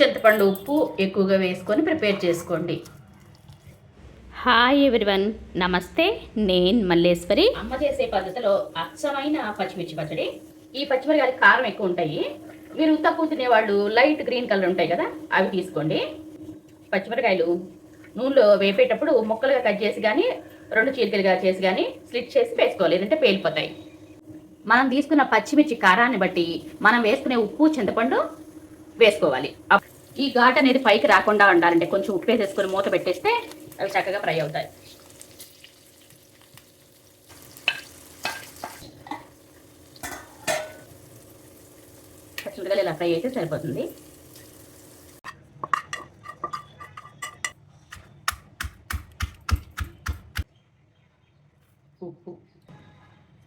చింతపండు ఉప్పు ఎక్కువగా వేసుకొని ప్రిపేర్ చేసుకోండి. హాయ్ ఎవ్రీవన్ నమస్తే నేను మల్లేశ్వరి. అమ్మ చేసే పద్ధతిలో అచ్చమైన పచ్చిమిర్చి పచ్చడి. ఈ పచ్చిమిరకాయలు కారం ఎక్కువ ఉంటాయి. మీరు తక్కువ తినేవాళ్ళు లైట్ గ్రీన్ కలర్ ఉంటాయి కదా అవి తీసుకోండి. పచ్చిమిరకాయలు నూనెలో వేపేటప్పుడు ముక్కలుగా కట్ చేసి కానీ రెండు చీలికలుగా చేసి కానీ స్లిట్ చేసి వేసుకోవాలి లేదంటే పేలిపోతాయి. మనం తీసుకున్న పచ్చిమిర్చి కారాన్ని బట్టి మనం వేసుకునే ఉప్పు చింతపండు వేసుకోవాలి. ఈ ఘాట్ అనేది పైకి రాకుండా ఉండాలంటే కొంచెం ఉప్పు వేసేసుకొని మూత పెట్టేస్తే అవి చక్కగా ఫ్రై అవుతాయి. పచ్చిమిరకాయలు ఇలా ఫ్రై అయితే సరిపోతుంది. ఉప్పు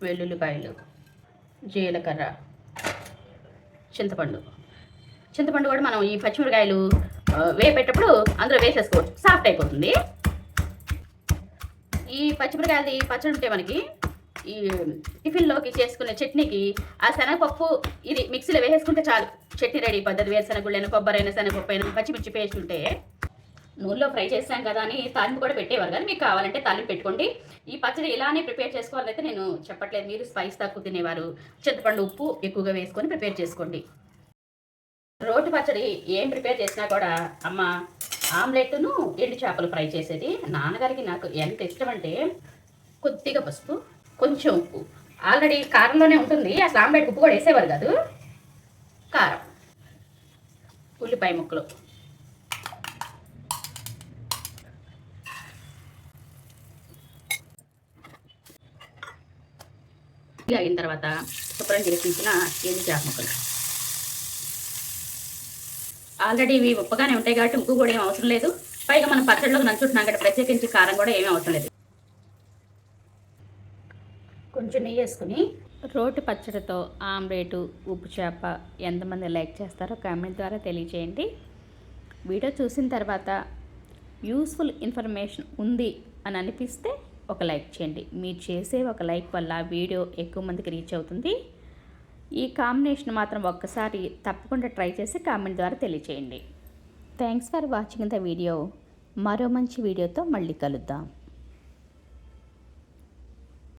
వెల్లుల్లిపాయలు జీలకర్ర చింతపండు. చింతపండు కూడా మనం ఈ పచ్చిమిరకాయలు ఆ, వేపేటప్పుడు అందులో వేసేసుకోవచ్చు. సాఫ్ట్ అయిపోతుంది. ఈ పచ్చిమిరకాయలది పచ్చడి ఉంటే మనకి ఈ టిఫిన్లోకి చేసుకునే చట్నీకి ఆ శనగపప్పు ఇది మిక్సీలో వేసేసుకుంటే చాలు. చట్నీ రెడీ పద్ధతి వేరుశనగుళ్ళైన కొబ్బరి అయినా శనగపప్పు అయినా పచ్చిమిర్చి పేస్ట్ ఉంటే నూనెలో ఫ్రై చేసాం కదా అని తాలింపు కూడా పెట్టేవారు కానీ మీకు కావాలంటే తాలింపు పెట్టుకోండి. ఈ పచ్చడి ఇలానే ప్రిపేర్ చేసుకోవాలైతే నేను చెప్పట్లేదు. మీరు స్పైస్ తక్కువ తినేవారు. చింతపండు ఉప్పు ఎక్కువగా వేసుకొని ప్రిపేర్ చేసుకోండి. రోటి పచ్చడి ఏం ప్రిపేర్ చేసినా కూడా అమ్మ ఆమ్లెట్ను ఎండు చేపలు ఫ్రై చేసేది. నాన్నగారికి నాకు ఎంత ఇష్టం అంటే కొద్దిగా పసుపు కొంచెం ఉప్పు. ఆల్రెడీ కారంలోనే ఉంటుంది. అసలు ఆమ్లెట్ ఉప్పు కూడా వేసేవారు కాదు. కారం ఉల్లిపాయ ముక్కలు. ఇది అయిన తర్వాత శుభ్రం చేసిన ఎండు చేప ముక్కలు. ఆల్రెడీ ఇవి ఉప్పగానే ఉంటాయి కాబట్టి ఉప్పు కూడా ఏం అవసరం లేదు. పైగా మనం పచ్చడిలోకి నంచుకుంటున్నాం కాబట్టి ప్రత్యేకించి కారం కూడా ఏమీ అవసరం లేదు. కొంచెం నెయ్యి వేసుకుని రోటి పచ్చడితో ఆమ్లెట్ ఉప్పు చేప ఎంతమంది లైక్ చేస్తారో కామెంట్ ద్వారా తెలియచేయండి. వీడియో చూసిన తర్వాత యూస్ఫుల్ ఇన్ఫర్మేషన్ ఉంది అని అనిపిస్తే ఒక లైక్ చేయండి. మీరు చేసే ఒక లైక్ వల్ల వీడియో ఎక్కువ మందికి రీచ్ అవుతుంది. ఈ కాంబినేషన్ మాత్రం ఒక్కసారి తప్పకుండా ట్రై చేసి కామెంట్ ద్వారా తెలియచేయండి. Thanks for watching the video మరో మంచి వీడియోతో మళ్ళీ కలుద్దాం.